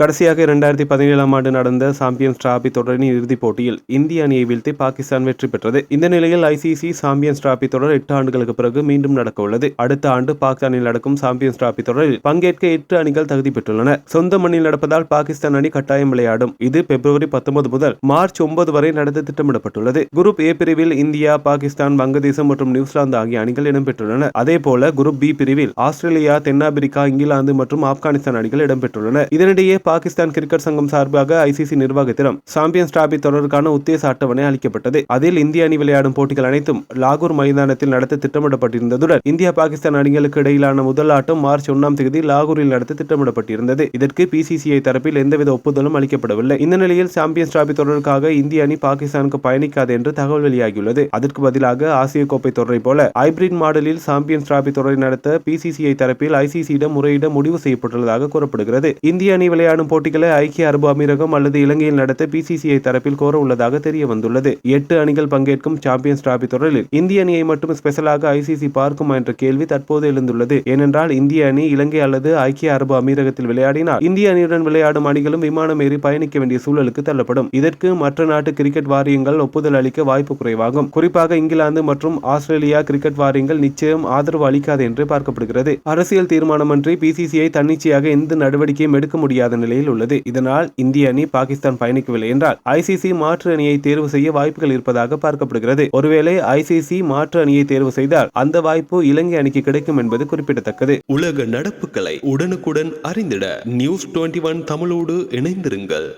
கடைசியாக இரண்டாயிரத்தி பதினேழாம் ஆண்டு நடந்த சாம்பியன்ஸ் டிராபி தொடரின் இறுதிப் போட்டியில் இந்திய அணியை வீழ்த்தி பாகிஸ்தான் வெற்றி பெற்றது. இந்த நிலையில் ஐசிசி சாம்பியன்ஸ் டிராபி தொடர் எட்டு ஆண்டுகளுக்கு பிறகு மீண்டும் நடக்க உள்ளது. அடுத்த ஆண்டு பாகிஸ்தானில் நடக்கும் சாம்பியன்ஸ் டிராபி தொடரில் பங்கேற்க எட்டு அணிகள் தகுதி பெற்றுள்ளன. சொந்த மண்ணில் நடப்பதால் பாகிஸ்தான் அணி கட்டாயம் விளையாடும். இது பிப்ரவரி பத்தொன்பது முதல் மார்ச் ஒன்பது வரை நடத்த திட்டமிடப்பட்டுள்ளது. குரூப் ஏ பிரிவில் இந்தியா பாகிஸ்தான் வங்கதேசம் மற்றும் நியூசிலாந்து ஆகிய அணிகள் இடம்பெற்றுள்ளன அதே போல குரூப் பி பிரிவில் ஆஸ்திரேலியா தென்னாப்பிரிக்கா இங்கிலாந்து மற்றும் ஆப்கானிஸ்தான் அணிகள் இடம்பெற்றுள்ளன இதனிடையே பாகிஸ்தான் கிரிக்கெட் சங்கம் சார்பாக ஐசிசி நிர்வாகத்திடம் சாம்பியன்ஸ் டிராபி தொடருக்கான உத்தேச அட்டவணை அளிக்கப்பட்டது. அதில் இந்திய அணி விளையாடும் போட்டிகள் அனைத்தும் லாகூர் மைதானத்தில் நடத்த திட்டமிடப்பட்டிருந்ததுடன் இந்தியா பாகிஸ்தான் அணிகளுக்கு இடையிலான முதல் ஆட்டம் மார்ச் ஒன்னாம் தேதி லாகூரில் நடத்த திட்டமிடப்பட்டிருந்தது. இதற்கு பிசிசிஐ தரப்பில் எந்தவித ஒப்புதலும் அளிக்கப்படவில்லை. இந்த நிலையில் சாம்பியன்ஸ் டிராபி தொடருக்காக இந்திய அணி பாகிஸ்தானுக்கு பயணிக்காது என்று தகவல் வெளியாகியுள்ளது. அதற்கு பதிலாக ஆசிய கோப்பை தொடரை போல ஹைபிரிட் மாடலில் சாம்பியன்ஸ் டிராபி தொடரை நடத்த பிசிசிஐ தரப்பில் ஐசிசியிடம் முறையிட முடிவு செய்யப்பட்டுள்ளதாக கூறப்படுகிறது. இந்திய அணி விளையாடும் போட்டிகளை ஐக்கிய அரபு அமீரகம் அல்லது இலங்கையில் நடத்த பிசிசிஐ தரப்பில் கோர உள்ளதாக தெரிய வந்துள்ளது. எட்டு அணிகள் பங்கேற்கும் சாம்பியன்ஸ் டிராபி தொடரில் இந்திய அணியை மட்டும் ஸ்பெஷலாக ஐசிசி பார்க்குமா என்ற கேள்வி தற்போது எழுந்துள்ளது. ஏனென்றால் இந்திய அணி இலங்கை அல்லது ஐக்கிய அரபு அமீரகத்தில் விளையாடினால் இந்திய அணியுடன் விளையாடும் அணிகளும் விமானம் ஏறி பயணிக்க வேண்டிய சூழலுக்கு தள்ளப்படும். இதற்கு மற்ற நாட்டு கிரிக்கெட் வாரியங்கள் ஒப்புதல் அளிக்க வாய்ப்பு குறைவாகும். குறிப்பாக இங்கிலாந்து மற்றும் ஆஸ்திரேலியா கிரிக்கெட் வாரியங்கள் நிச்சயம் ஆதரவு அளிக்காது என்று பார்க்கப்படுகிறது. அரசியல் தீர்மானமன்றி பிசிசிஐ தன்னிச்சையாக எந்த நடவடிக்கையும் எடுக்க முடியாத நிலையில் உள்ளது. இதனால் இந்திய அணி பாகிஸ்தான் பயணிக்கவில்லை என்றால் ஐசிசி மாற்று அணியை தேர்வு செய்ய வாய்ப்புகள் இருப்பதாக பார்க்கப்படுகிறது. ஒருவேளை ஐசிசி மாற்று அணியை தேர்வு செய்தால் அந்த வாய்ப்பு இலங்கை அணிக்கு கிடைக்கும் என்பது குறிப்பிடத்தக்கது. உலக நடப்புகளை உடனுக்குடன் அறிந்திட நியூஸ் டுவெண்ட்டி ஒன் தமிழோடு இணைந்திருங்கள்.